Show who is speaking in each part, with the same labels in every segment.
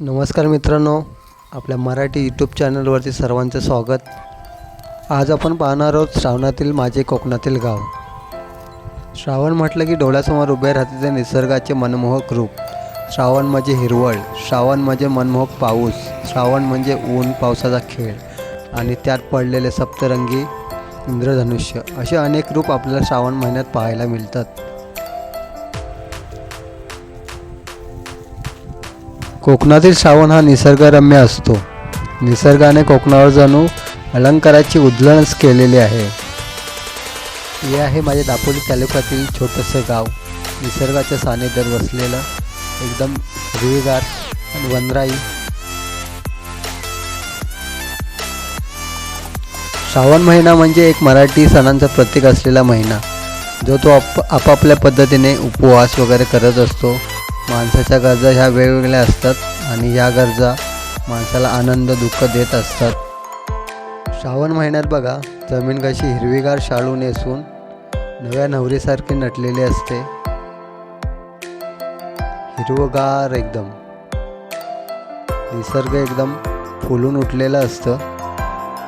Speaker 1: नमस्कार मित्रांनो आपल्या मराठी यूट्यूब चॅनलवरती सर्वांचं स्वागत. आज आपण पाहणार आहोत श्रावणातील माझे कोकणातील गाव. श्रावण म्हटलं की डोळ्यासमोर उभे राहते ते निसर्गाचे मनमोहक रूप. श्रावण म्हणजे हिरवळ श्रावण म्हणजे मनमोहक पाऊस श्रावण म्हणजे ऊन पावसाचा खेळ आणि त्यात पडलेले सप्तरंगी इंद्रधनुष्य असे अनेक रूप आपल्याला श्रावण महिन्यात पाहायला मिळतात. कोकणातील श्रावण हा निसर्गरम्य असतो. निसर्गाने कोकणावर जणू अलंकाराची उधळणच केलेली आहे. हे आहे माझ्या दापोली तालुक्यातील छोटंसं गाव. निसर्गाच्या सानिध्यात वसलेलं एकदम हिरवीगार आणि वनराई. श्रावण महिना म्हणजे एक मराठी सणांचा प्रतीक असलेला महिना. जो तो आप आपापल्या पद्धतीने उपवास वगैरे करत असतो. माणसाच्या गरजा ह्या वेगवेगळ्या असतात आणि ह्या गरजा माणसाला आनंद दुःख देत असतात. श्रावण महिन्यात बघा जमीन कशी हिरवीगार शाळू नेसून नव्या नवरीसारखी नटलेली असते. हिरवगार एकदम. निसर्ग एकदम फुलून उठलेलं असतं.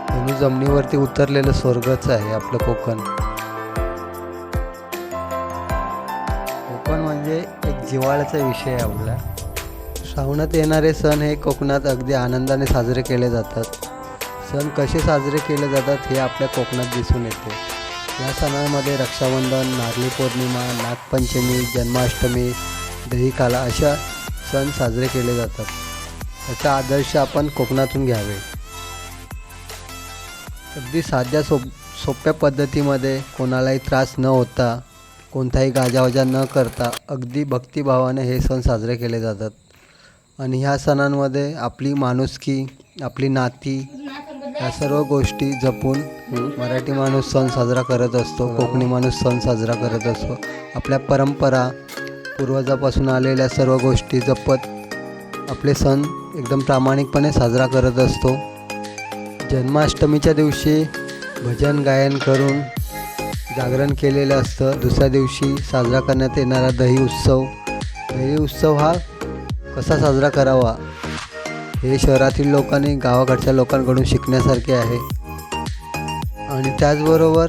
Speaker 1: आणि जमिनीवरती उतरलेलं स्वर्गच आहे आपलं कोकण. कोकण म्हणजे जिव्हाळ्याचा विषय आहे आपला. श्रावणात येणारे सण हे कोकणात अगदी आनंदाने साजरे केले जातात. सण कसे साजरे केले जातात हे आपल्या कोकणात दिसून येते. या सणामध्ये रक्षाबंधन नारळी पौर्णिमा नागपंचमी जन्माष्टमी दहीकाला अशा सण साजरे केले जातात. त्याचा आदर्श आपण कोकणातून घ्यावे. अगदी साध्या सोप सोप्या पद्धतीमध्ये कोणालाही त्रास न होता कोणताही गाजावाजा न करता अगदी भक्तिभावाने हे सण साजरे केले जातात. आणि ह्या सणांमध्ये आपली माणुसकी आपली नाती या सर्व गोष्टी जपून मराठी माणूस सण साजरा करत असतो कोकणी माणूस सण साजरा करत असतो. आपल्या परंपरा पूर्वजापासून आलेल्या सर्व गोष्टी जपत आपले सण एकदम प्रामाणिकपणे साजरा करत असतो. जन्माष्टमीच्या दिवशी भजन गायन करून जागरण केलेलं असतं. दुसऱ्या दिवशी साजरा करण्यात येणारा दही उत्सव. दही उत्सव हा कसा साजरा करावा? हे शहरातील लोकांनी गावाकडच्या लोकांकडून शिकण्यासारखे आहे. आणि त्याचबरोबर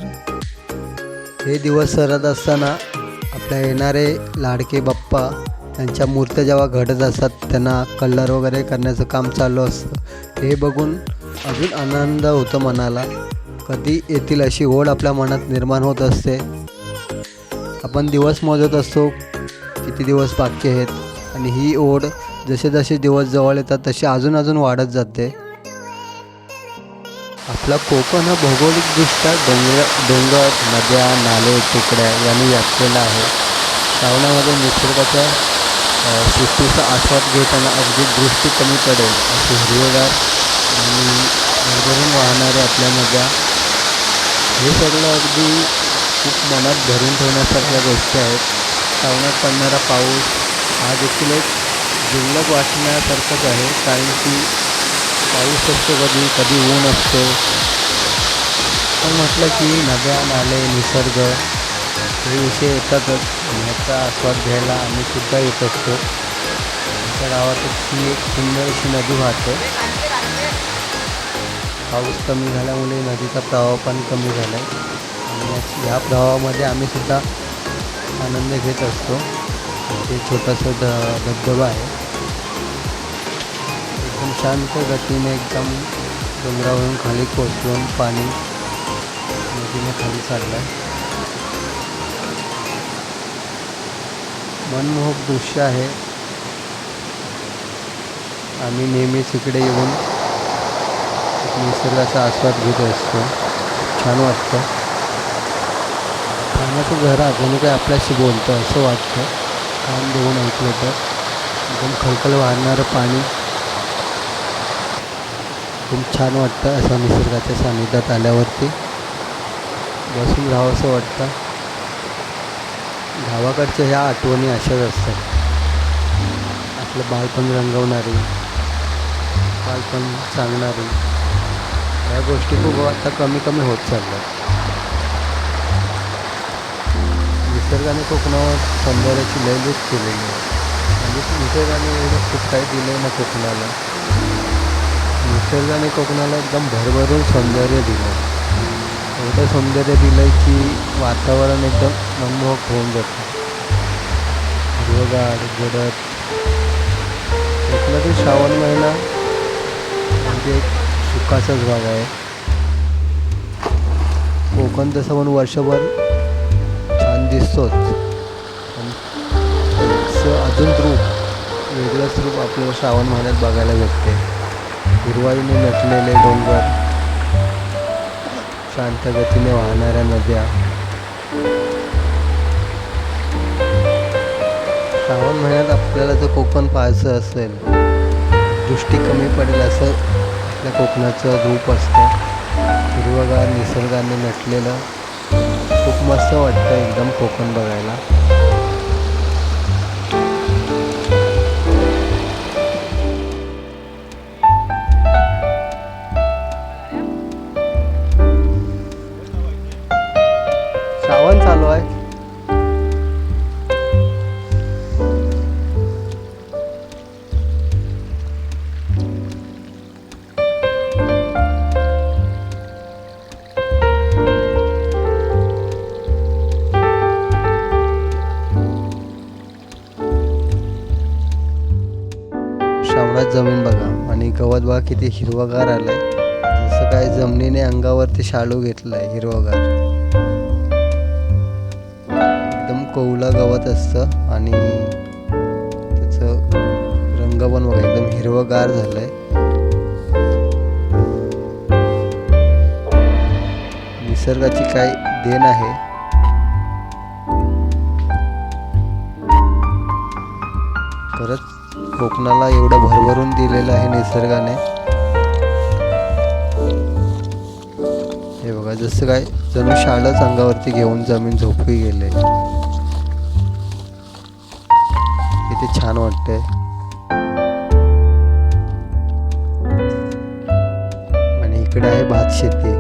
Speaker 1: हे दिवस सरत असताना आपल्या येणारे लाडके बाप्पा त्यांच्या मूर्त्या जेव्हा घडत असतात त्यांना कलर वगैरे करण्याचं काम चालू असतं. हे बघून अजून आनंद होतो मनाला. कधी येतील अशी ओढ आपल्या मनात निर्माण होत असते. आपण दिवस मोजत असतो किती दिवस बाकी आहेत आणि ही ओढ जसे जसे दिवस जवळ येतात तसे अजून अजून वाढत जाते. आपला कोकण हा भौगोलिकदृष्ट्या डोंगर डोंगर नद्या नाले टेकड्या यांनी व्यापलेला आहे. श्रावणामध्ये निसर्गाच्या सृष्टीचा आस्वाद घेताना अगदी दृष्टी कमी पडेल असे हिरवेगार आणि भरभरून वाहणारे आपल्या नद्या हे सगळं अगदी खूप मनात धरून ठेवण्यासारख्या गोष्टी आहेत. श्रावणात पडणारा पाऊस हा देखील एक जिल्लक वाटण्यासारखंच आहे. कारण की पाऊस असतो कधी कधी ऊन असतो. पण म्हटलं की नद्या नाले निसर्ग हे विषय येतातच. याचा ह्याचा आस्वाद घ्यायला आम्ही सुद्धा येत असतो. आमच्या गावातच ही एक सुंदर अशी नदी वाहते. पाऊस कमी झाल्यामुळे नदीचा प्रवाह पण कमी झाला आहे आणि या- प्रवाहामध्ये आम्ही सुद्धा आनंद घेत असतो. ते छोटंसं ध धबधबा आहे. एकदम शांत गतीने एकदम डोंगरावरून खाली कोसळून पाणी नदीने खाली चाललं आहे मनमोहक दृश्य आहे. आम्ही नेहमीच इकडे येऊन निसर्गाचा आस्वाद घेत असतो. छान वाटतं. पाण्याचं झरा अजून काही आपल्याशी बोलतं असं वाटतं. कान देऊन ऐकलं तर. एकदम खळखळ वाहणारं पाणी. खूप छान वाटतं असं निसर्गाच्या सानिध्यात आल्यावरती. बसून राहावंसं वाटतं. गावाकडच्या ह्या आठवणी अशाच असतात. आपलं बालपण रंगवणारी बालपण सांगणारी. या गोष्टी खूप आता कमी कमी होत चालल्या. निसर्गाने कोकणावर सौंदर्याची लयलूच केलेली आहे. म्हणजे निसर्गाने एवढं खूप काही दिलं आहे ना कोकणाला. निसर्गाने कोकणाला एकदम भरभरून सौंदर्य दिलं एवढं सौंदर्य दिलं आहे की वातावरण एकदम मनमोहक होऊन जातं. हिरवगार गडद. कोकणातील श्रावण महिना म्हणजे एक सुखाचाच भाग आहे. कोकण तसं पण वर्षभर छान दिसतोच. अजून रूप वेगळंच रूप आपल्याला श्रावण महिन्यात बघायला भेटते. हिरवाईने नटलेले डोंगर शांत गतीने वाहणाऱ्या नद्या. श्रावण महिन्यात आपल्याला जर कोकण पाहायचं असेल दृष्टी कमी पडेल असं आपल्या कोकणाचं रूप असतं. हिरवगार निसर्गाने नटलेलं. खूप मस्त वाटतं एकदम कोकण बघायला. बघा किती हिरवगार आलंय. जसं काय जमिनीने अंगावरती शाळू आहे हिरवगार. एकदम कौला गवत असतं आणि त्याचं रंग पण बघा एकदम हिरवगार झालंय. निसर्गाची काय देण आहे? खरंच कोकणाला एवढं भरभरून दिलेलं आहे निसर्गाने. हे बघा जसं काय जणू शाळच अंगावरती घेऊन जमीन झोपी गेले. किती छान वाटतंय. आणि इकडे आहे भात शेती.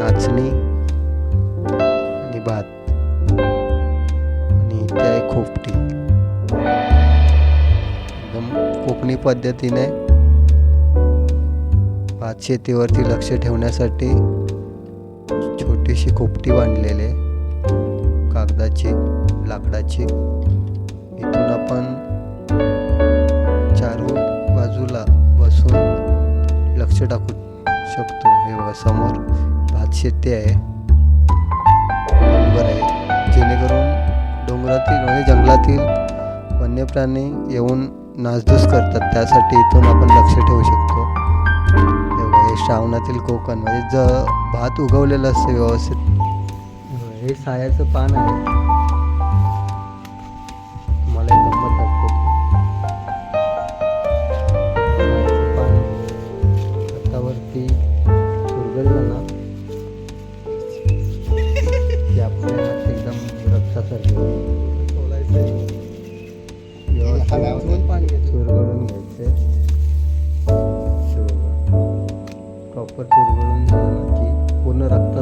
Speaker 1: नाचणी आणि भात. कोकणी पद्धतीने भात शेतीवरती लक्ष ठेवण्यासाठी छोटीशी खोपटी बांधलेली आहे. कागदाची लाकडाची. इथून आपण चारू बाजूला बसून लक्ष टाकू शकतो. हे बघा समोर भात शेती आहे. डोंगर आहे. जेणेकरून डोंगरातील म्हणजे जंगलातील वन्य प्राणी येऊन नासधूस करतात. त्यासाठी इथून आपण लक्ष ठेवू शकतो. हे हे श्रावणातील कोकण म्हणजे ज भात उगवलेलं असतं व्यवस्थित. हे हे सायाचं पान आहे.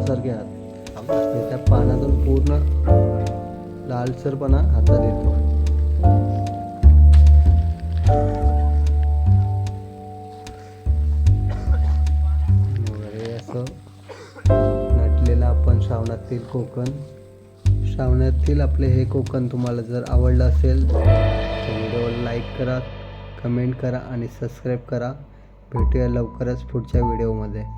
Speaker 1: पानासारखे रक्तासारखे हात त्या पानातून पूर्ण लालसरपणा हातात येतो. वगैरे असं नटलेलं आपण श्रावणातील कोकण. श्रावणातील आपले हे कोकण तुम्हाला जर आवडलं असेल तर व्हिडिओला लाईक करा कमेंट करा आणि सबस्क्राईब करा. भेटूया लवकरच पुढच्या व्हिडिओमध्ये.